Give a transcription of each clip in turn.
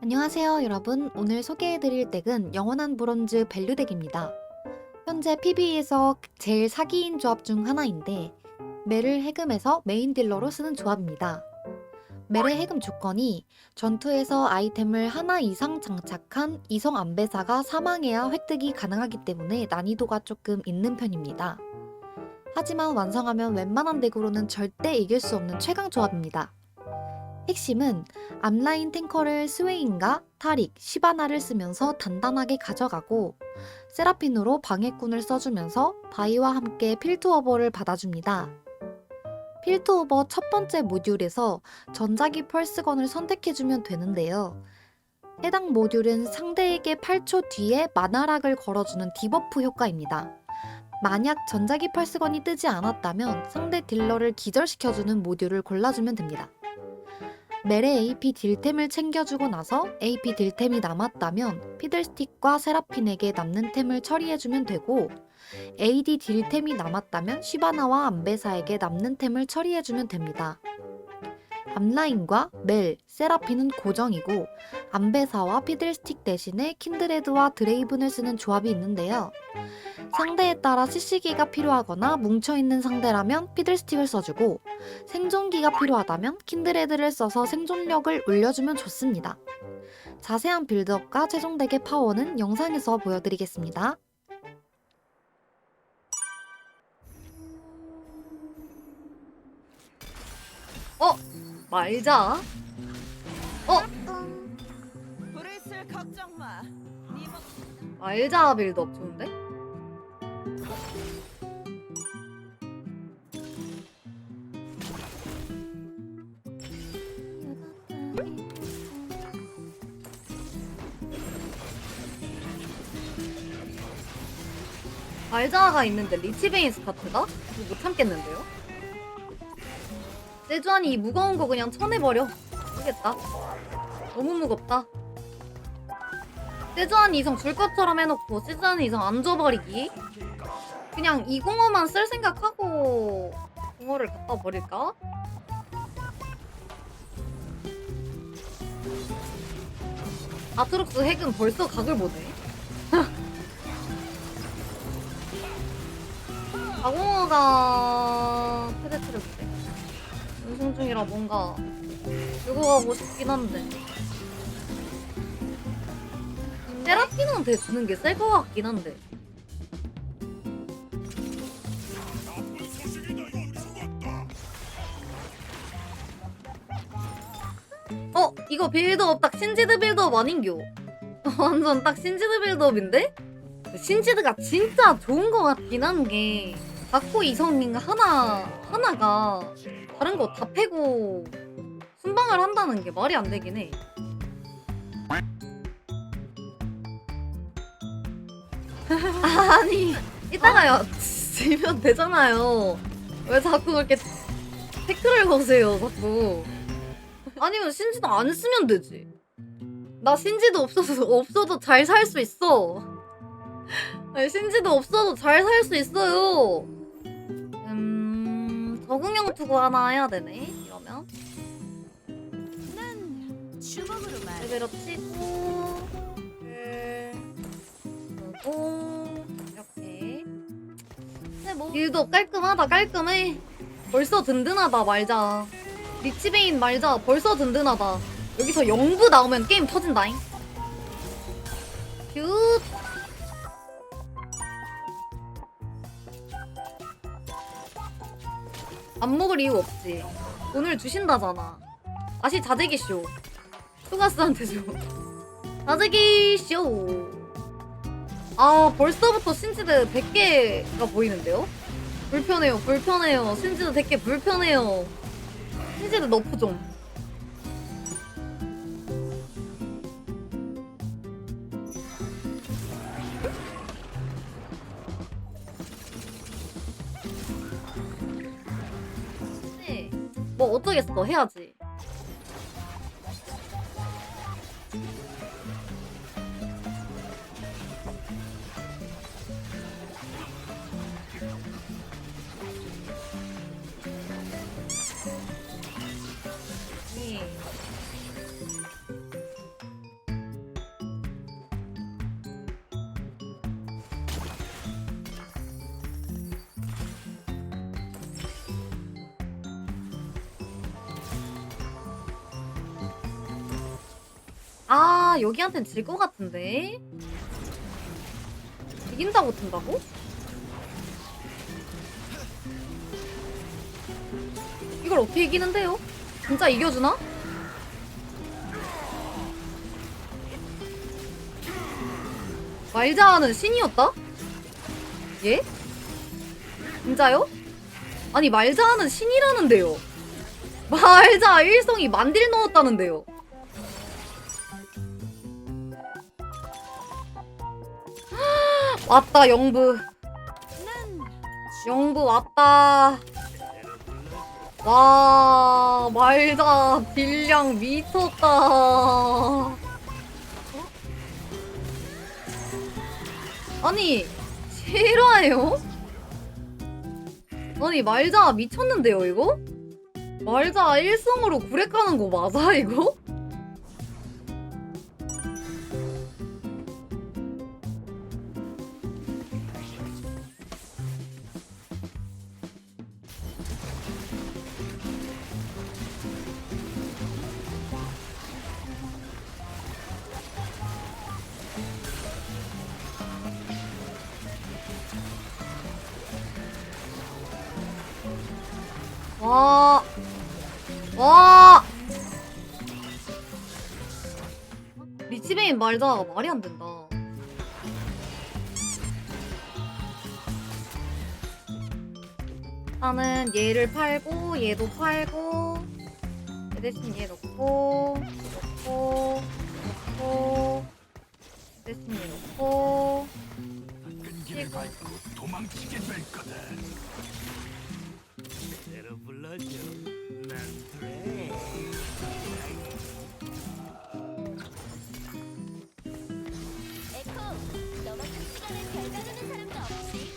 안녕하세요 여러분. 오늘 소개해드릴 덱은 영원한 브론즈 밸류 덱입니다. 현재 PB에서 제일 사기인 조합 중 하나인데 멜을 해금해서 메인 딜러로 쓰는 조합입니다. 멜의 해금 조건이 전투에서 아이템을 하나 이상 장착한 이성 안배사가 사망해야 획득이 가능하기 때문에 난이도가 조금 있는 편입니다 하지만 완성하면 웬만한 덱으로는 절대 이길 수 없는 최강 조합입니다 핵심은 앞라인 탱커를 스웨인과 타릭, 시바나를 쓰면서 단단하게 가져가고 세라핀으로 방해꾼을 써주면서 바이와 함께 필드오버를 받아줍니다. 필드오버 첫 번째 모듈에서 전자기 펄스건을 선택해주면 되는데요. 해당 모듈은 상대에게 8초 뒤에 마나락을 걸어주는 디버프 효과입니다. 만약 전자기 펄스건이 뜨지 않았다면 상대 딜러를 기절시켜주는 모듈을 골라주면 됩니다. 멜의 AP 딜템을 챙겨주고 나서 AP 딜템이 남았다면 피들스틱과 세라핀에게 남는 템을 처리해주면 되고 AD 딜템이 남았다면 시바나와 안베사에게 남는 템을 처리해주면 됩니다. 앞라인과 멜, 세라핀은 고정이고 안베사와 피들스틱 대신에 킨드레드와 드레이븐을 쓰는 조합이 있는데요. 상대에 따라 CC기가 필요하거나 뭉쳐있는 상대라면 피들스틱을 써주고 생존기가 필요하다면 킨드레드를 써서 생존력을 올려주면 좋습니다. 자세한 빌드업과 최종 덱의 파워는 영상에서 보여드리겠습니다. 어? 말자. 브레이스 걱정 마. 네 목- 말자 빌드업 좋은데? 말자가 있는데 리치베인 스타트다? 이거 못 참겠는데요? 세주안이 이 무거운 거 그냥 쳐내버려. 모르겠다. 너무 무겁다. 세주안 이성 줄 것처럼 해놓고 세주안 이성 안 줘버리기. 그냥 205만 쓸 생각하고 공어를 갖다 버릴까? 아트록스 핵은 벌써 각을 보네. 아공어가. 뭔가 들고 가고 싶긴 한데. 세라핀한테 주는 게 셀 것 같긴 한데. 어? 이거 빌드업 딱 신지드 빌드업 아닌겨? 완전 딱 신지드 빌드업인데? 신지드가 진짜 좋은 것 같긴 한게 갖고 이성인 하나 하나가 다른 거 다 패고 순방을 한다는 게 말이 안 되긴 해. 아니 이따가요 지면 되잖아요. 왜 자꾸 그렇게 태클을 거세요 자꾸. 아니면 신지도 안 쓰면 되지. 나 신지도 없어도 없어도 잘 살 수 있어. 아니, 신지도 없어도 잘 살 수 있어요. 음 적응형 투구 하나 해야 되네. 이러면 난 주먹으로 말. 레벨업 치고 그리고 이렇게. 근데 뭐 일도 깔끔하다 깔끔해. 벌써 든든하다 말자. 리치베인 말자 벌써 든든하다. 여기서 영부 나오면 게임 터진다잉. 큐. 안 먹을 이유 없지. 오늘 주신다잖아. 다시 자재기 쇼. 투가스한테 줘. 자재기 쇼. 아 벌써부터 신지드 100개가 보이는데요? 불편해요 불편해요 신지드 100개 불편해요 신지드 너프 좀 어쩌겠어 해야지 아 여기한텐 질 것 같은데 이긴다고 든다고? 이걸 어떻게 이기는데요? 진짜 이겨주나? 말자는 신이었다? 예? 진짜요? 아니 말자는 신이라는데요 말자 일성이 만딜 넣었다는데요 왔다 영부 영부 왔다 와 말자 딜량 미쳤다 아니 실화예요? 아니 말자 미쳤는데요 이거? 말자 일성으로 구렉하는 거 맞아 이거? 와. 와. 리치베인 말자 말이 안 된다. 나는 얘를 팔고 얘도 팔고 얘 대신 얘 넣고 넣고 넣고 얘 대신 얘 넣고 밟고 도망치게 될 거다. 대로 불러줘. 난 그래. 에코, 너 같은 시간을 잘 가르는 사람도 없지.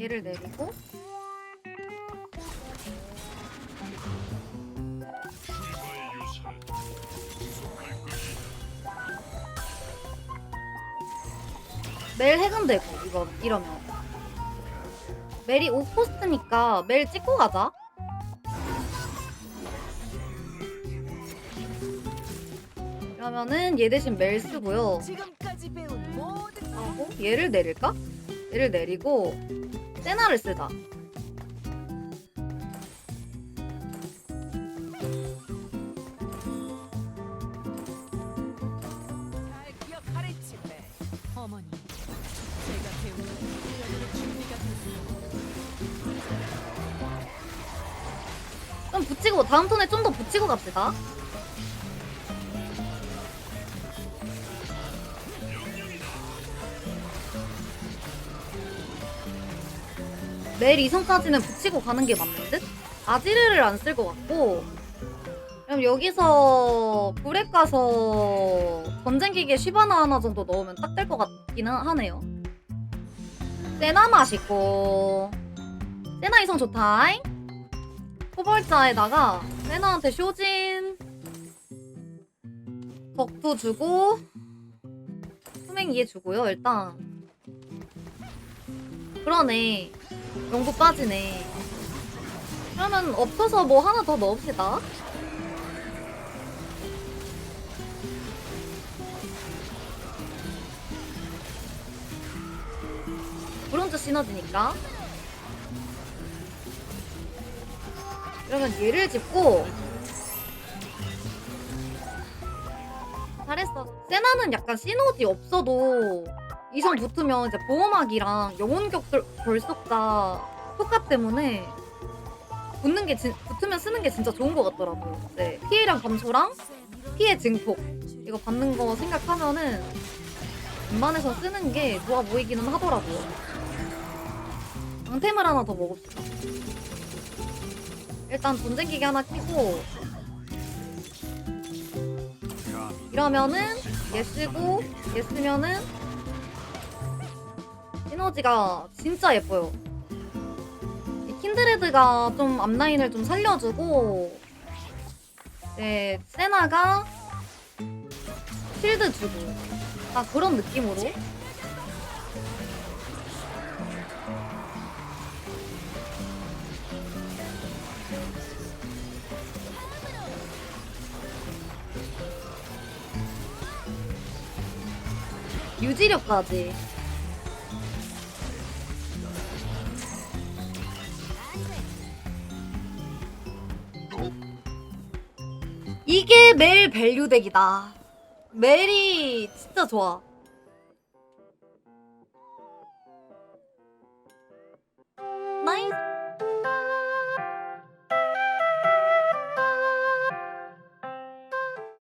얘를 내리고 멜 핵은 되고 이거 이러면. 멜이 5코스트니까 멜 찍고 가자. 그러면은 얘 대신 멜 쓰고요. 지금까지 배운 모든 하고 얘를 내릴까? 얘를 내리고 세나를 쓰자 붙이고 다음 턴에 좀 더 붙이고 갑시다. 내일 이성까지는 붙이고 가는 게 맞는 듯? 아지르를 안 쓸 것 같고 그럼 여기서 불에 가서 전쟁기계 쉬바나 하나 정도 넣으면 딱 될 것 같기는 하네요 세나 맛있고 세나 이성 좋다잉 초벌자에다가 세나한테 쇼진 덕도 주고 수맹 이해 주고요 일단. 그러네. 영구 빠지네. 그러면 없어서 뭐 하나 더 넣읍시다. 브론즈 시너지니까 그러면 얘를 짚고 잘했어. 세나는 약간 시너지 없어도 이성 붙으면 이제 보호막이랑 영혼격 결속자 효과 때문에 붙는 게 진, 붙으면 쓰는 게 진짜 좋은 것 같더라고요. 네, 피해량 감소랑 피해 증폭 이거 받는 거 생각하면은 웬만해서 쓰는 게 좋아 보이기는 하더라고요. 방템을 하나 더 먹읍시다. 일단 전쟁기계 하나 끼고 이러면은 얘 쓰고 얘 쓰면은 시너지가 진짜 예뻐요. 이 킨드레드가 좀 앞라인을 좀 살려주고 이제 세나가 실드 주고 딱 그런 느낌으로 유지력까지 이게 멜 밸류 덱이다. 멜이 진짜 좋아.